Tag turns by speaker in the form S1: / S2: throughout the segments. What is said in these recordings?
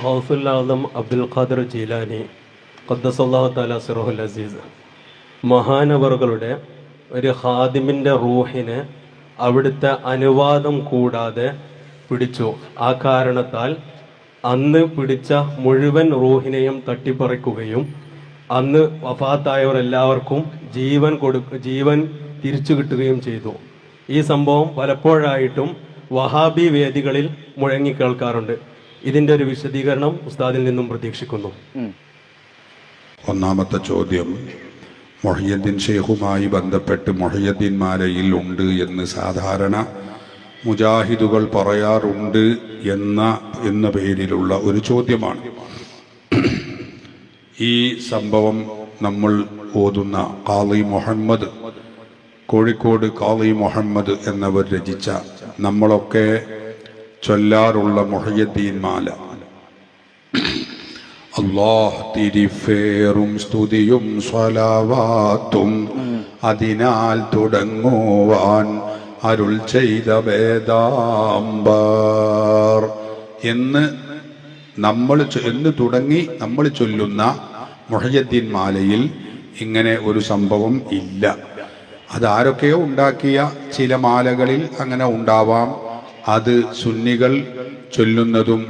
S1: ഹൗസുല്ലാദം അബ്ദുൽ ഖാദർ ജീലാനി ഖദ്ദസല്ലാഹു താല സിറഹുൽ അസീസ്. മഹാനവറുകളുടെ ഒരു ഹാദിമിന്റെ റൂഹിനെ അവിടുത്തെ അനുവാദം കൂടാതെ പിടിച്ചു. ആ കാരണത്താൽ അന്ന് പിടിച്ച മുഴുവൻ റൂഹിനെയും തട്ടിപ്പറിക്കുകയും അന്ന് വഫാത്തായവർ എല്ലാവർക്കും ജീവൻ കൊടു ജീവൻ തിരിച്ചു കിട്ടുകയും ചെയ്തു. ഈ സംഭവം പലപ്പോഴായിട്ടും വഹാബി വേദികളിൽ മുഴങ്ങി ഇതിന്റെ ഒരു വിശദീകരണം ഉസ്താദിൽ നിന്നും പ്രതീക്ഷിക്കുന്നു.
S2: ഒന്നാമത്തെ ചോദ്യം മൊഹിയദ്ദീൻ ഷെയ്ഖുമായി ബന്ധപ്പെട്ട് മൊഹിയദ്ദീൻ മാലയിൽ ഉണ്ട് എന്ന് സാധാരണ മുജാഹിദുകൾ പറയാറുണ്ട് എന്ന എന്ന പേരിലുള്ള ഒരു ചോദ്യമാണ്. ഈ സംഭവം നമ്മൾ ഓതുന്ന കാളി മുഹമ്മദ് കോഴിക്കോട് കാളി മുഹമ്മദ് എന്നവർ രചിച്ച നമ്മളൊക്കെ ചൊല്ലാറുള്ള മുഹയ്യദ്ദീൻ മാല. അള്ളാഹ് തിരിഫേറും സ്തുതിയും സ്വലാവാത്തും അതിനാൽ തുടങ്ങുവാൻ അരുൾ ചെയ്ത വേദാംബർ. എന്ന് നമ്മൾ എന്ന് തുടങ്ങി നമ്മൾ ചൊല്ലുന്ന മൊഹയ്യദ്ദീൻ മാലയിൽ ഇങ്ങനെ ഒരു സംഭവം ഇല്ല. അതാരൊക്കെയോ ഉണ്ടാക്കിയ ചില മാലകളിൽ അങ്ങനെ ഉണ്ടാവാം. അത് സുന്നികൾ ചൊല്ലുന്നതും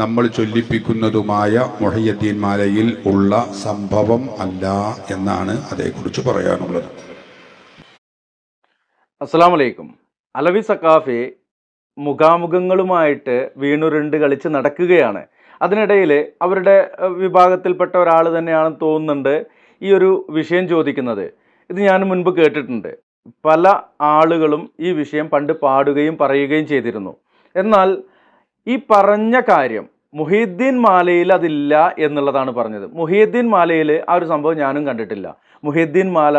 S2: നമ്മൾ ചൊല്ലിപ്പിക്കുന്നതുമായ മൊഹയ്യദ്ദീൻ മാലയിൽ ഉള്ള സംഭവം അല്ല എന്നാണ് അതേക്കുറിച്ച് പറയാനുള്ളത്.
S3: അസ്സാം വലൈക്കും അലവി സക്കാഫി മുഖാമുഖങ്ങളുമായിട്ട് വീണുരുണ്ട് കളിച്ച് നടക്കുകയാണ്. അതിനിടയിൽ അവരുടെ വിഭാഗത്തിൽപ്പെട്ട ഒരാൾ തന്നെയാണെന്ന് തോന്നുന്നുണ്ട് ഈ ഒരു വിഷയം ചോദിക്കുന്നത്. ഇത് ഞാൻ മുൻപ് കേട്ടിട്ടുണ്ട്. പല ആളുകളും ഈ വിഷയം പണ്ട് പാടുകയും പറയുകയും ചെയ്തിരുന്നു. എന്നാൽ ഈ പറഞ്ഞ കാര്യം മുഹീദ്ദീൻ മാലയിൽ അതില്ല എന്നുള്ളതാണ് പറഞ്ഞത്. മുഹീദ്ദീൻ മാലയിൽ ആ ഒരു സംഭവം ഞാനും കണ്ടിട്ടില്ല. മുഹീദ്ദീൻ മാല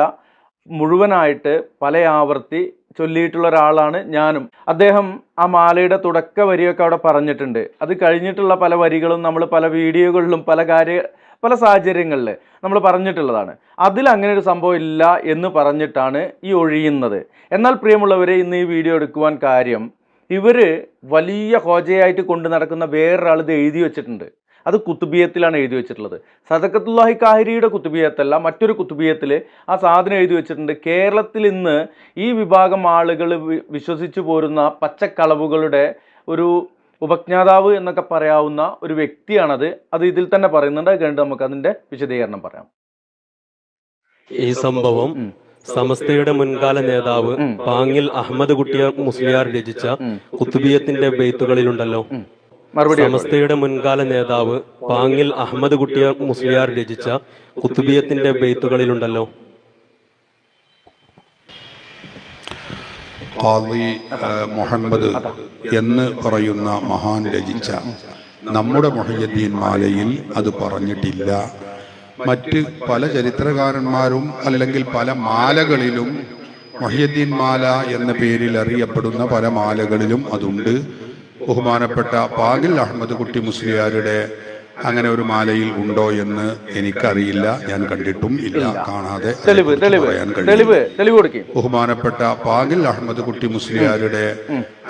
S3: മുഴുവനായിട്ട് പല ആവർത്തി ചൊല്ലിയിട്ടുള്ള ഒരാളാണ് ഞാനും. അദ്ദേഹം ആ മാലയുടെ തുടക്ക വരിയൊക്കെ അവിടെ പറഞ്ഞിട്ടുണ്ട്. അത് കഴിഞ്ഞിട്ടുള്ള പല വരികളും നമ്മൾ പല വീഡിയോകളിലും പല കാര്യ പല സാഹചര്യങ്ങളിൽ നമ്മൾ പറഞ്ഞിട്ടുള്ളതാണ്. അതിൽ അങ്ങനെ ഒരു സംഭവം ഇല്ല എന്ന് പറഞ്ഞിട്ടാണ് ഈ ഒഴിയുന്നത്. എന്നാൽ പ്രിയമുള്ളവരെ ഇന്ന് ഈ വീഡിയോ എടുക്കുവാൻ കാര്യം ഇവർ വലിയ ഹോജയായിട്ട് കൊണ്ട് നടക്കുന്ന വേറൊരാൾ ഇത് എഴുതി വെച്ചിട്ടുണ്ട്. അത് കുത്തുബിയത്തിലാണ് എഴുതി വെച്ചിട്ടുള്ളത്. സദക്കത്തുല്ലാഹി കാഹിരിയുടെ കുത്തുബിയത്തല്ല മറ്റൊരു കുത്തുബിയത്തിൽ ആ സാധനം എഴുതി വെച്ചിട്ടുണ്ട്. കേരളത്തിൽ ഇന്ന് ഈ വിഭാഗം ആളുകൾ വിശ്വസിച്ചു പോരുന്ന പച്ചക്കളവുകളുടെ ഒരു ഉപജ്ഞാതാവ് എന്നൊക്കെ പറയാവുന്ന ഒരു വ്യക്തിയാണത്. അത് ഇതിൽ തന്നെ പറയുന്നുണ്ട്. അത് കഴിഞ്ഞിട്ട് നമുക്ക് അതിന്റെ വിശദീകരണം പറയാം.
S1: ഈ സംഭവം സമസ്തയുടെ മുൻകാല നേതാവ് പാങ്ങിൽ അഹമ്മദ് കുട്ടിയ മുസ്ലിയാർ രചിച്ച. കുത്തുബിയത്തിന്റെ ബെയ്ത്തുകളിലുണ്ടല്ലോ. സമസ്തയുടെ മുൻകാല നേതാവ് പാങ്ങിൽ അഹമ്മദ് കുട്ടിയ മുസ്ലിയാർ രചിച്ച കുത്തുബിയത്തിന്റെ ബെയ്ത്തുകളിലുണ്ടല്ലോ.
S2: ഖാദി മുഹമ്മദ് എന്ന് പറയുന്ന മഹാൻ രചിച്ച നമ്മുടെ മൊഹയ്യദ്ദീൻ മാലയിൽ അത് പറഞ്ഞിട്ടില്ല. മറ്റ് പല ചരിത്രകാരന്മാരും അല്ലെങ്കിൽ പല മാലകളിലും മൊഹയ്യദ്ദീൻ മാല എന്ന പേരിൽ അറിയപ്പെടുന്ന പല മാലകളിലും അതുണ്ട്. ബഹുമാനപ്പെട്ട പാകിൽ അഹമ്മദ് കുട്ടി മുസ്ലിയാരുടെ അങ്ങനെ ഒരു മാലയിൽ ഉണ്ടോ എന്ന് എനിക്കറിയില്ല. ഞാൻ കണ്ടിട്ടും ഇല്ല. കാണാതെ
S3: തെളിവ് തെളിവ് തെളിവ് തെളിവ് കൊടുക്കും.
S2: ബഹുമാനപ്പെട്ട പാഗിൽ അഹമ്മദ് കുട്ടി മുസ്ലിയാരുടെ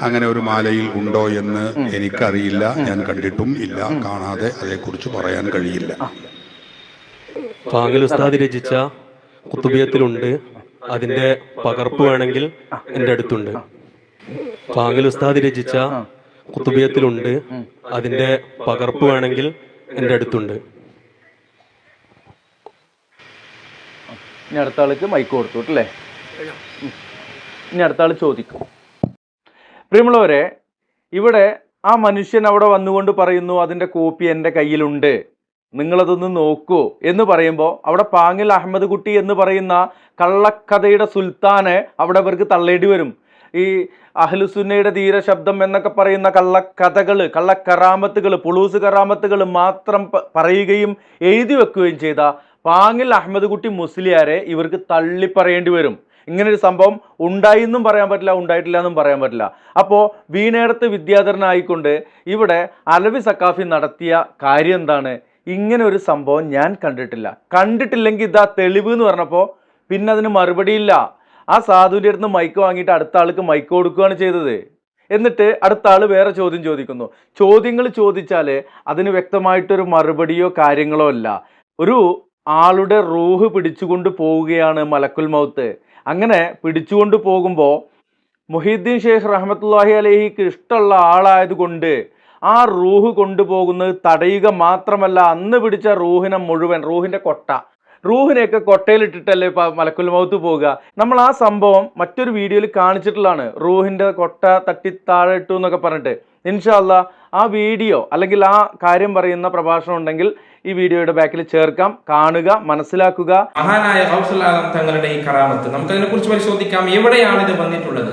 S2: അങ്ങനെ ഒരു മാലയിൽ ഉണ്ടോ എന്ന് എനിക്കറിയില്ല. ഞാൻ കണ്ടിട്ടും ഇല്ല. കാണാതെ അതേക്കുറിച്ച് പറയാൻ കഴിയില്ല.
S1: പാഗിൽ ഉസ്താദ് രചിച്ച കുത്തുബിയത്തിലുണ്ട്. അതിന്റെ പകർപ്പ് വേണമെങ്കിൽ എന്റെ അടുത്തുണ്ട്. പാഗിൽ ഉസ്താദ് രചിച്ച കുത്തുബിയത്തിലുണ്ട്. അതിന്റെ പകർപ്പ് വേണമെങ്കിൽ എന്റെ അടുത്തുണ്ട്.
S3: ഇനി അടുത്ത ആൾക്ക് മൈക്ക് കൊടുത്തു അല്ലേ? ഇനി അടുത്ത ആൾ ചോദിക്കും. പ്രിയമുള്ളവരെ ഇവിടെ ആ മനുഷ്യൻ അവിടെ വന്നുകൊണ്ട് പറയുന്നു അതിന്റെ കോപ്പി എന്റെ കയ്യിലുണ്ട്. നിങ്ങളതൊന്ന് നോക്കൂ. എന്ന് പറയുമ്പോൾ അവിടെ പാങ്ങിൽ അഹമ്മദ് കുട്ടി എന്ന് പറയുന്ന കള്ളക്കഥയുടെ സുൽത്താനെ അവിടെ അവർക്ക് തള്ളേണ്ടി വരും. ഈ അഹ്ലുസുന്നയുടെ ധീരശബ്ദം എന്നൊക്കെ പറയുന്ന കള്ളക്കഥകൾ കള്ളക്കറാമത്തുകൾ പുളൂസ് കറാമത്തുകൾ മാത്രം പറയുകയും എഴുതി വെക്കുകയും ചെയ്ത പാങ്ങിൽ അഹമ്മദ് കുട്ടി മുസ്ലിയാരെ ഇവർക്ക് തള്ളിപ്പറയേണ്ടി വരും. ഇങ്ങനെ ഒരു സംഭവം ഉണ്ടായി എന്നും പറയാൻ പറ്റില്ല ഉണ്ടായിട്ടില്ല എന്നും പറയാൻ പറ്റില്ല. അപ്പോൾ വീണേടത്ത് വിദ്യാധരനായിക്കൊണ്ട് ഇവിടെ അലവി സക്കാഫി നടത്തിയ കാര്യം എന്താണ്? ഇങ്ങനെ ഒരു സംഭവം ഞാൻ കണ്ടിട്ടില്ല. കണ്ടിട്ടില്ലെങ്കിൽ ഇതാ തെളിവ് എന്ന് പറഞ്ഞപ്പോൾ പിന്നെ അതിന് മറുപടിയില്ല. ആ സാധുവിന്റെ അടുത്ത് മൈക്ക് വാങ്ങിയിട്ട് അടുത്ത ആൾക്ക് മൈക്ക് കൊടുക്കുകയാണ് ചെയ്തത്. എന്നിട്ട് അടുത്ത ആൾ വേറെ ചോദ്യം ചോദിക്കുന്നു. ചോദ്യങ്ങൾ ചോദിച്ചാൽ അതിന് വ്യക്തമായിട്ടൊരു മറുപടിയോ കാര്യങ്ങളോ അല്ല. ഒരു ആളുടെ റൂഹ് പിടിച്ചുകൊണ്ട് പോവുകയാണ് മലക്കുൽ മൗത്ത്. അങ്ങനെ പിടിച്ചുകൊണ്ട് പോകുമ്പോൾ മുഹീദ്ദീൻ ഷെയ്ഖ് റഹമത്തുല്ലാഹി അലഹിക്ക് ഇഷ്ടമുള്ള ആളായതുകൊണ്ട് ആ റൂഹ് കൊണ്ടുപോകുന്നത് തടയുക മാത്രമല്ല അന്ന് പിടിച്ച റൂഹിനെ മുഴുവൻ റൂഹിന്റെ കൊട്ട. റൂഹിനെയൊക്കെ കൊട്ടയിലിട്ടിട്ടല്ലേ മലക്കുൽ മൗത്ത് പോവുക? നമ്മൾ ആ സംഭവം മറ്റൊരു വീഡിയോയിൽ കാണിച്ചിട്ടുള്ളതാണ്. റൂഹിന്റെ കൊട്ട തട്ടി താഴെ ഇട്ടു എന്നൊക്കെ പറഞ്ഞിട്ട്. ഇൻഷാല്ല ആ വീഡിയോ അല്ലെങ്കിൽ ആ കാര്യം പറയുന്ന പ്രഭാഷണം ഉണ്ടെങ്കിൽ ഈ വീഡിയോയുടെ ബാക്കിൽ ചേർക്കാം. കാണുക മനസ്സിലാക്കുക.
S4: മഹാനായ ഹൗസുലാലം തങ്ങളുടെ ഈ കറാമത്ത്. നമുക്ക് അതിനെ കുറിച്ച് പരിശോധിക്കാം. എവിടെയാണ് ഇത് വന്നിട്ടുള്ളത്?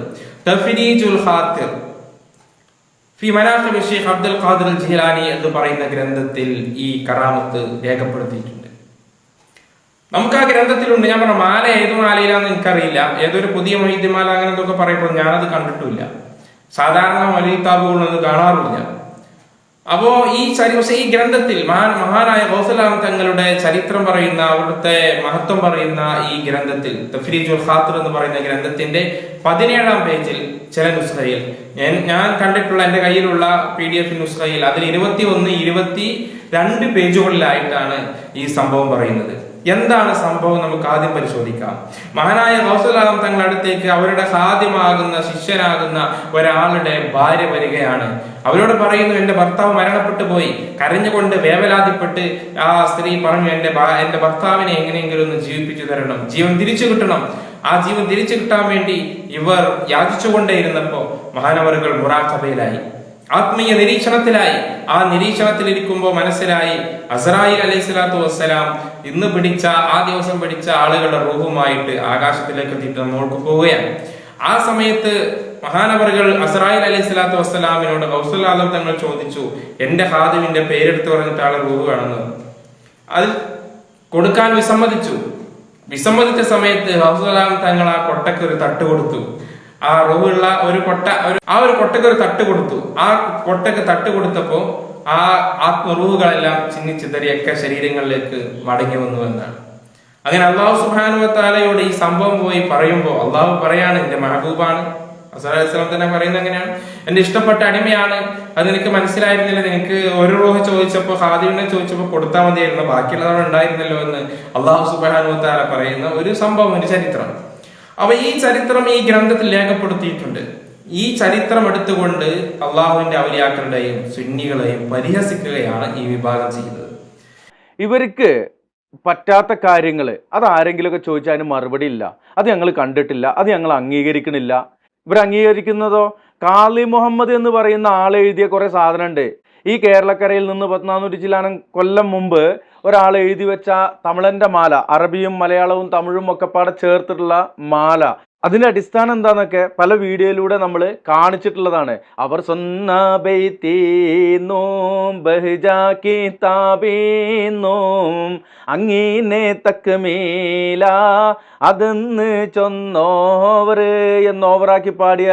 S4: എന്ന് പറയുന്ന ഗ്രന്ഥത്തിൽ ഈ കറാമത്ത് രേഖപ്പെടുത്തിയിട്ടുണ്ട്. നമുക്ക് ആ ഗ്രന്ഥത്തിലുണ്ട്. ഞാൻ പറഞ്ഞ മാല ഏത് മാലയിലാന്ന് എനിക്കറിയില്ല. ഏതൊരു പുതിയ മൊയ്ദ്യമാല അങ്ങനെ എന്തൊക്കെ പറയപ്പെടും ഞാനത് കണ്ടിട്ടില്ല സാധാരണ മൊലീത്താബുകളൊന്നും കാണാറില്ല അപ്പോ ഈ ചരി ഈ ഗ്രന്ഥത്തിൽ മഹാൻ മഹാനായ ഗൗസലാം തങ്ങളുടെ ചരിത്രം പറയുന്ന അവിടുത്തെ മഹത്വം പറയുന്ന ഈ ഗ്രന്ഥത്തിൽ തഫ്രീജുൽ ഖാത്തർ എന്ന് പറയുന്ന ഗ്രന്ഥത്തിന്റെ പതിനേഴാം പേജിൽ ചില നുസ്ഖയിൽ. ഞാൻ ഞാൻ കണ്ടിട്ടുള്ള എന്റെ കയ്യിലുള്ള പി ഡി എഫ് നുസ്ഖയിൽ അതിൽ ഇരുപത്തി ഒന്ന് ഇരുപത്തി രണ്ട് പേജുകളിലായിട്ടാണ് ഈ സംഭവം പറയുന്നത്. എന്താണ് സംഭവം നമുക്ക് ആദ്യം പരിശോധിക്കാം. മഹാനായ ഗൗസുലാം തങ്ങളടുത്തേക്ക് അവരുടെ സാധ്യമാകുന്ന ശിഷ്യനാകുന്ന ഒരാളുടെ ഭാര്യ വരികയാണ്. അവരോട് പറയുന്നു എന്റെ ഭർത്താവ് മരണപ്പെട്ടു പോയി. കരഞ്ഞുകൊണ്ട് വേവലാതിപ്പെട്ട് ആ സ്ത്രീ പറഞ്ഞു എന്റെ എന്റെ ഭർത്താവിനെ എങ്ങനെയെങ്കിലും ഒന്ന് ജീവിപ്പിച്ചു തരണം. ജീവൻ തിരിച്ചു കിട്ടണം. ആ ജീവൻ തിരിച്ചു കിട്ടാൻ വേണ്ടി ഇവർ യാചിച്ചുകൊണ്ടേയിരുന്നപ്പോ മഹാനവറുകൾ മുറാഖബയിലായി. ആത്മീയ നിരീക്ഷണത്തിലായി. ആ നിരീക്ഷണത്തിൽ ഇരിക്കുമ്പോൾ മനസ്സിലായി അസറായി അലൈഹി സ്വലാത്തു വസ്സലാം ഇന്ന് പിടിച്ച ആ ദിവസം പിടിച്ച ആളുകളുടെ റൂഹുമായിട്ട് ആകാശത്തിലേക്ക് എത്തിയിട്ട് നമ്മൾക്ക് പോവുകയാണ്. ആ സമയത്ത് മഹാനവറുകൾ അസറായിൽ അലൈഹി സ്വലാത്തു വസ്സലാമിനോട് ഗൗസുല്ലാദം തങ്ങൾ ചോദിച്ചു എന്റെ ഹാദിമിന്റെ പേരെടുത്ത് പറഞ്ഞിട്ട് ആളെ റൂഹ് വേണമെന്ന് അതിൽ കൊടുക്കാൻ വിസമ്മതിച്ചു. വിസമ്മതിച്ച സമയത്ത് ഹൗസുലാം തങ്ങൾ ആ കൊട്ടക്ക് ഒരു തട്ട് കൊടുത്തു. ആ റൂഹുള്ള ഒരു കൊട്ട ഒരു ആ ഒരു കൊട്ടയ്ക്ക് ഒരു തട്ട് കൊടുത്തു. ആ കൊട്ടയ്ക്ക് തട്ട് കൊടുത്തപ്പോ ആ ആത്മറൂവുകളെല്ലാം ചിന്നിച്ചിതറിയൊക്കെ ശരീരങ്ങളിലേക്ക് മടങ്ങി വന്നു എന്നാണ്. അങ്ങനെ അള്ളാഹു സുബാനു താലയോട് ഈ സംഭവം പോയി പറയുമ്പോൾ അള്ളാഹു പറയാണ് എന്റെ മഹബൂബാണ്. അസലാസ്ലാം തന്നെ പറയുന്നത് എങ്ങനെയാണ്? എന്റെ ഇഷ്ടപ്പെട്ട അടിമയാണ്. അത് നിനക്ക് മനസ്സിലായിരുന്നില്ല. നിനക്ക് ഒരു റൂഹ് ചോദിച്ചപ്പോ ഹാദിമിനെ ചോദിച്ചപ്പോ കൊടുത്താൽ മതിയായിരുന്നു. ബാക്കിയുള്ളതവിടെ ഉണ്ടായിരുന്നല്ലോ എന്ന് അള്ളാഹു സുബാനുവത്താല താല പറയുന്ന ഒരു സംഭവം ഒരു ചരിത്രം. അപ്പൊ ഈ ചരിത്രം ഈ ഗ്രന്ഥത്തിൽ രേഖപ്പെടുത്തിയിട്ടുണ്ട്. ഈ ചരിത്രം എടുത്തുകൊണ്ട് അള്ളാഹുവിന്റെ ഔലിയാക്കളുടെയും സുന്നികളെയും പരിഹസിക്കുകയാണ് ഈ വിഭാഗം ചെയ്യുന്നത്.
S3: ഇവർക്ക് പറ്റാത്ത കാര്യങ്ങൾ അത് ആരെങ്കിലുമൊക്കെ ചോദിച്ചാൽ അതിന് മറുപടി ഇല്ല. അത് ഞങ്ങൾ കണ്ടിട്ടില്ല അത് ഞങ്ങൾ അംഗീകരിക്കണില്ല. ഇവർ അംഗീകരിക്കുന്നതോ? കാളി മുഹമ്മദ് എന്ന് പറയുന്ന ആൾ എഴുതിയ കുറേ സാധനമുണ്ട് ഈ കേരളക്കരയിൽ നിന്ന് പത്തിനാനൂറ്റി ചില്ലാനം കൊല്ലം മുമ്പ് ഒരാൾ എഴുതി വെച്ച തമിഴന്റെ മാല അറബിയും മലയാളവും തമിഴും ഒക്കെ പാടെ ചേർത്തിട്ടുള്ള മാല. അതിന്റെ അടിസ്ഥാനം എന്താണെന്നൊക്കെ പല വീഡിയോയിലൂടെ നമ്മൾ കാണിച്ചിട്ടുള്ളതാണ്. അവർ സ്വന്ന ബൈത്തീന്നോം ബഹ്ജാക്കി താപീന്നോം അങ്ങീനെ തക്ക് മീല അതെന്ന് ചൊന്നോവർ എന്നോവറാക്കി പാടിയ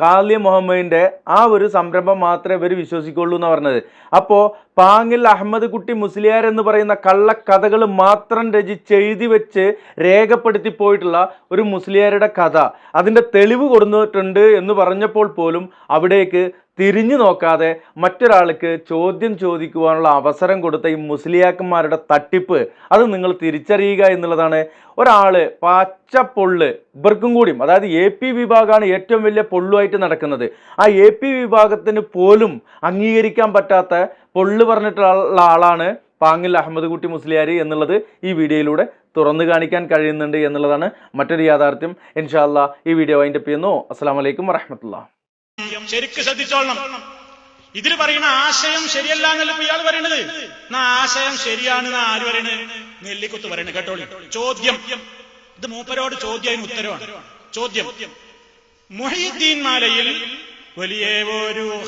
S3: കാലി മുഹമ്മദിന്റെ ആ ഒരു സംരംഭം മാത്രമേ ഇവർ വിശ്വസിക്കുള്ളൂ എന്ന് പറഞ്ഞത്. അപ്പോൾ പാങ്ങിൽ അഹമ്മദ് കുട്ടി മുസ്ലിയാർ എന്ന് പറയുന്ന കള്ളക്കഥകൾ മാത്രം രചിച്ച് എഴുതി വെച്ച് രേഖപ്പെടുത്തി പോയിട്ടുള്ള ഒരു മുസ്ലിയാരുടെ കഥ. അതിന്റെ തെളിവ് കൊടുത്തിട്ടുണ്ട് എന്ന് പറഞ്ഞപ്പോൾ പോലും അവിടേക്ക് തിരിഞ്ഞു നോക്കാതെ മറ്റൊരാൾക്ക് ചോദ്യം ചോദിക്കുവാനുള്ള അവസരം കൊടുത്ത ഈ മുസ്ലിയാക്കന്മാരുടെ തട്ടിപ്പ് അത് നിങ്ങൾ തിരിച്ചറിയുക എന്നുള്ളതാണ്. ഒരാൾ പച്ച പൊള്ള് ഇവർക്കും കൂടിയും അതായത് എ പി വിഭാഗമാണ് ഏറ്റവും വലിയ പൊള്ളുമായിട്ട് നടക്കുന്നത്. ആ എ പി വിഭാഗത്തിന് പോലും അംഗീകരിക്കാൻ പറ്റാത്ത പൊള്ളു പറഞ്ഞിട്ടുള്ള ആളാണ് പാങ്ങിൽ അഹമ്മദ് കുട്ടി മുസ്ലിയാരി എന്നുള്ളത് ഈ വീഡിയോയിലൂടെ തുറന്നു കാണിക്കാൻ കഴിയുന്നുണ്ട് എന്നുള്ളതാണ് മറ്റൊരു യാഥാർത്ഥ്യം. ഇൻഷാല്ല ഈ വീഡിയോ വൈൻഡപ്പ് ചെയ്യുന്നു. അസ്സാം വലൈക്കും വറഹമത്തുള്ള
S5: ശരിക്ക് ശ്രദ്ധിച്ചോളണം. ഇതിൽ പറയുന്ന ആശയം ശരിയല്ല എന്നല്ല ഇയാൾ പറയണത്? എന്നാ ആശയം ശരിയാണ് എന്നാ ആര് പറയണത് നെല്ലിക്കുത്ത് പറയണത് കേട്ടോളി. ചോദ്യം. ഇത് മൂപ്പരോട് ചോദ്യം ഉത്തരവാണ്. ചോദ്യം. മൊഹീദ്ദീൻ മാലയിൽ വലിയ ഒരു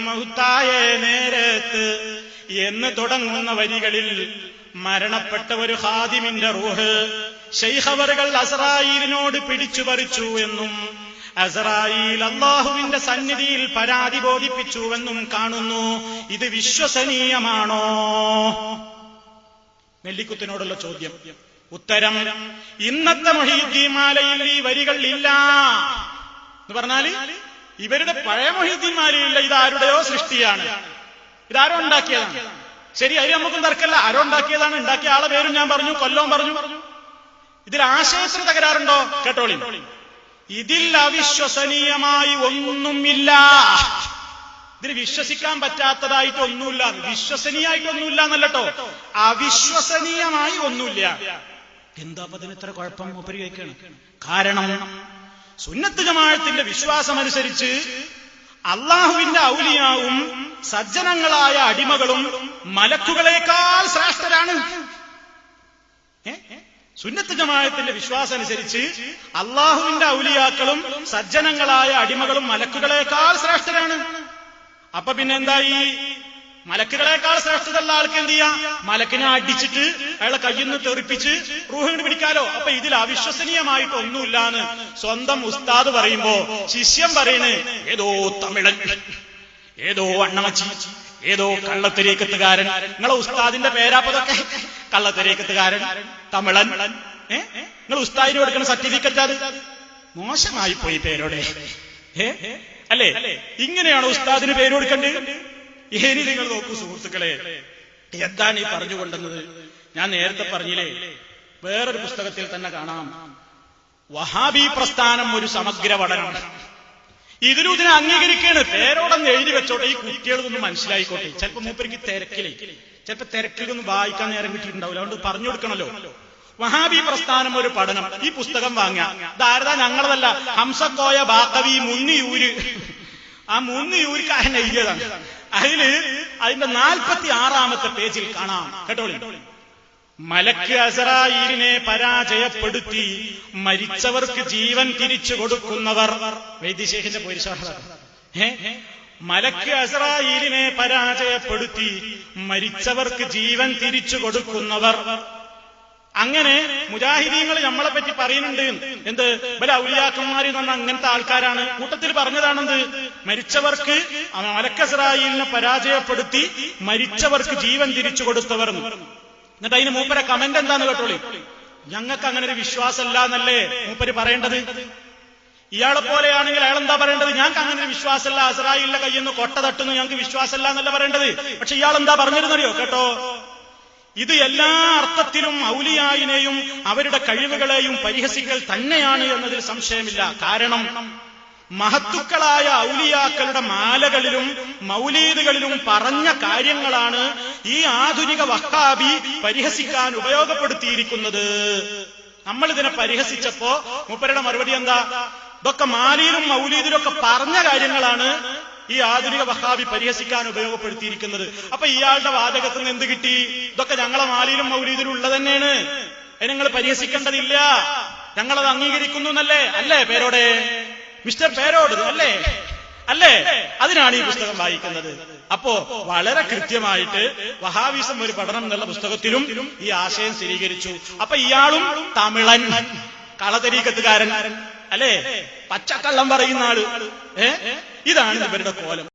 S5: മഹത്തായ നേരത്ത് എന്ന് തുടങ്ങുന്ന വരികളിൽ മരണപ്പെട്ട ഒരു ഹാദിമിന്റെ റൂഹ് ഷെയ്ഖവറുകൾ അസറായിലിനോട് പിടിച്ചു പറിച്ചു എന്നും അസറായിൽ അള്ളാഹുവിന്റെ സന്നിധിയിൽ പരാതി ബോധിപ്പിച്ചുവെന്നും കാണുന്നു. ഇത് വിശ്വസനീയമാണോ? നെല്ലിക്കുത്തിനോടുള്ള ചോദ്യം. ഉത്തരം ഇന്നത്തെ മൊഹീദ്ദീമാലയിൽ ഈ വരികൾ ഇല്ല. എന്ന് പറഞ്ഞാൽ ഇവരുടെ പഴയ മൊഹീദ്ദീന്മാരില്ല ഇതാരുടെയോ സൃഷ്ടിയാണ്. ഇതാരോ ഉണ്ടാക്കിയതാണ്. ശരി അതിൽ നമുക്കും തർക്കമല്ല. ആരോ ഉണ്ടാക്കിയതാണ് ഉണ്ടാക്കിയ ആളെ പേരും ഞാൻ പറഞ്ഞു കൊല്ലവും പറഞ്ഞു. ഇതിൽ ആശയത്തിന് തകരാറുണ്ടോ? കേട്ടോളി ഇതിൽ അവിശ്വസനീയമായി ഒന്നുമില്ല. ഇതിന് വിശ്വസിക്കാൻ പറ്റാത്തതായിട്ട് ഒന്നുമില്ല. വിശ്വസനീയമായിട്ട് ഒന്നുമില്ല എന്നല്ലോ അവിശ്വസനീയമായി ഒന്നുമില്ല. എന്താ അതിന് ഇത്ര കുഴപ്പം? മൂപ്പര് കാരണം സുന്നത്ത് ജമാഴത്തിന്റെ വിശ്വാസം അനുസരിച്ച് അള്ളാഹുവിന്റെ ഔലിയാവും സജ്ജനങ്ങളായ അടിമകളും മലക്കുകളേക്കാൾ ശ്രേഷ്ഠരാണ്? സുന്നത്ത് ജമായത്തിന്റെ വിശ്വാസം അനുസരിച്ച് അള്ളാഹുവിന്റെ ഔലിയാക്കളും സജ്ജനങ്ങളായ അടിമകളും മലക്കുകളേക്കാൾ ശ്രേഷ്ഠരാണ്. അപ്പൊ പിന്നെ എന്തായി? മലക്കുകളേക്കാൾ ശ്രേഷ്ഠതയുള്ള ആൾക്ക് എന്ത് ചെയ്യാം? മലക്കിനെ അടിച്ചിട്ട് അയാളെ കയ്യിൽ നിന്ന് തെറിപ്പിച്ച് റൂഹിന് പിടിക്കാലോ. അപ്പൊ ഇതിൽ അവിശ്വസനീയമായിട്ട് ഒന്നുമില്ലാന്ന് സ്വന്തം ഉസ്താദ് പറയുമ്പോ ശിഷ്യം പറയണ് ഏതോ തമിഴൻ ഏതോ അണ്ണമച്ചി ഏതോ കള്ളത്തിരീക്കത്തുകാരൻ. നിങ്ങളെ ഉസ്താദിന്റെ പേരാപ്പതൊക്കെ. കള്ളത്തിരീക്കത്തുകാരൻ തമിളൻ. നിങ്ങൾ ഉസ്താദിന് കൊടുക്കുന്ന സർട്ടിഫിക്കറ്റ് അത്? മോശമായി പോയി പേരോടെ. അല്ലേ? ഇങ്ങനെയാണ് ഉസ്താദിന് പേര് കൊടുക്കേണ്ടത്? ഇനി നിങ്ങൾ നോക്കൂ സുഹൃത്തുക്കളെ. എന്താണ് ഈ പറഞ്ഞുകൊണ്ടുന്നത് ഞാൻ നേരത്തെ പറഞ്ഞില്ലേ വേറൊരു പുസ്തകത്തിൽ തന്നെ കാണാം. വഹാബി പ്രസ്ഥാനം ഒരു സമഗ്ര പഠനമാണ് ഇതിലും ഇതിനെ അംഗീകരിക്കുകയാണ്. പേരോടൊന്ന് എഴുതി വെച്ചോട്ടെ ഈ കുട്ടികളൊന്നും മനസ്സിലായിക്കോട്ടെ. ചിലപ്പോ മൂപ്പർക്ക് തിരക്കിലേ. ചിലപ്പോ തിരക്കിലൊന്നും വായിക്കാൻ നേരം കിട്ടിയിട്ടുണ്ടാവില്ല അതുകൊണ്ട് പറഞ്ഞു കൊടുക്കണല്ലോ. വഹാബി പ്രസ്ഥാനം ഒരു പഠനം. ഈ പുസ്തകം വാങ്ങാം ധാരതാ ഞങ്ങളതല്ല. ഹംസക്കോയ ബാക്കവി മുന്നിയൂര്. ആ മുന്നിയൂരിക്കാരൻ എഴുതിയതാണ്. അതിൽ അതിന്റെ നാൽപ്പത്തി ആറാമത്തെ പേജിൽ കാണാം. കേട്ടോളി? മലക്ക് അസറായിലിനെ പരാജയപ്പെടുത്തി മരിച്ചവർക്ക് ജീവൻ തിരിച്ചു കൊടുക്കുന്നവർ. വൈദ്യശേഷിന്റെ പോരിശാഹ മലക്ക് അസറായിലിനെ പരാജയപ്പെടുത്തി മരിച്ചവർക്ക് ജീവൻ തിരിച്ചു കൊടുക്കുന്നവർ. അങ്ങനെ മുജാഹിദീങ്ങൾ നമ്മളെ പറ്റി പറയുന്നുണ്ട്. എന്ത്? ബല ഔലിയാക്കന്മാർ എന്ന് അങ്ങനത്തെ ആൾക്കാരാണ്. കൂട്ടത്തിൽ പറഞ്ഞതാണെന്ത്? മരിച്ചവർക്ക് മലക്കസറായിലിനെ പരാജയപ്പെടുത്തി മരിച്ചവർക്ക് ജീവൻ തിരിച്ചു കൊടുത്തവർ. എന്നിട്ട് അതിന് മൂപ്പരെ കമന്റ് എന്താന്ന് കേട്ടോളി? ഞങ്ങൾക്ക് അങ്ങനെ ഒരു വിശ്വാസമല്ല എന്നല്ലേ മൂപ്പര് പറയേണ്ടത്? ഇയാളെ പോലെയാണെങ്കിൽ അയാൾ എന്താ പറയേണ്ടത്? ഞങ്ങൾക്ക് അങ്ങനെ ഒരു വിശ്വാസമല്ല. അസറായില്ല കയ്യിൽ നിന്ന് കൊട്ട തട്ടുന്നു. ഞങ്ങൾക്ക് വിശ്വാസമല്ല എന്നല്ല പറയേണ്ടത്. പക്ഷെ ഇയാൾ എന്താ പറഞ്ഞിരുന്നറിയോ? കേട്ടോ? ഇത് എല്ലാ അർത്ഥത്തിലും ഔലിയായിനെയും അവരുടെ കഴിവുകളെയും പരിഹസിക്കൽ തന്നെയാണ് എന്നതിൽ സംശയമില്ല. കാരണം മഹത്തുക്കളായ ഔലിയാക്കളുടെ മാലകളിലും മൗലീദുകളിലും പറഞ്ഞ കാര്യങ്ങളാണ് ഈ ആധുനിക വഹാബി പരിഹസിക്കാൻ ഉപയോഗപ്പെടുത്തിയിരിക്കുന്നത്. നമ്മൾ ഇതിനെ പരിഹസിച്ചപ്പോ മൂപ്പരുടെ മറുപടി എന്താ? ഇതൊക്കെ മാലിയിലും മൗലീദിലും ഒക്കെ പറഞ്ഞ കാര്യങ്ങളാണ് ഈ ആധുനിക വഹാബി പരിഹസിക്കാൻ ഉപയോഗപ്പെടുത്തിയിരിക്കുന്നത്. അപ്പൊ ഇയാളുടെ വാചകത്തിൽ നിന്ന് എന്ത് കിട്ടി? ഇതൊക്കെ ഞങ്ങളെ മാലിയിലും മൗലീദിലും ഉള്ളത് തന്നെയാണ്. നിങ്ങൾ പരിഹസിക്കേണ്ടതില്ല. ഞങ്ങളത് അംഗീകരിക്കുന്നു എന്നല്ലേ? അല്ലേ പേരോടെ? മിസ്റ്റർ പേരോട് അല്ലേ? അല്ലേ? അതിനാണ് ഈ പുസ്തകം വായിക്കുന്നത്. അപ്പോ വളരെ കൃത്യമായിട്ട് വഹാബിസം ഒരു പഠനം എന്നുള്ള പുസ്തകത്തിലും ഈ ആശയം സ്ഥിരീകരിച്ചു. അപ്പൊ ഇയാളും തമിഴൻ കളതരീക്കത്തുകാരൻ അല്ലേ? പച്ചക്കള്ളം പറയുന്ന ആൾ. ഏ? ഇതാണ് ഇവരുടെ കോലം.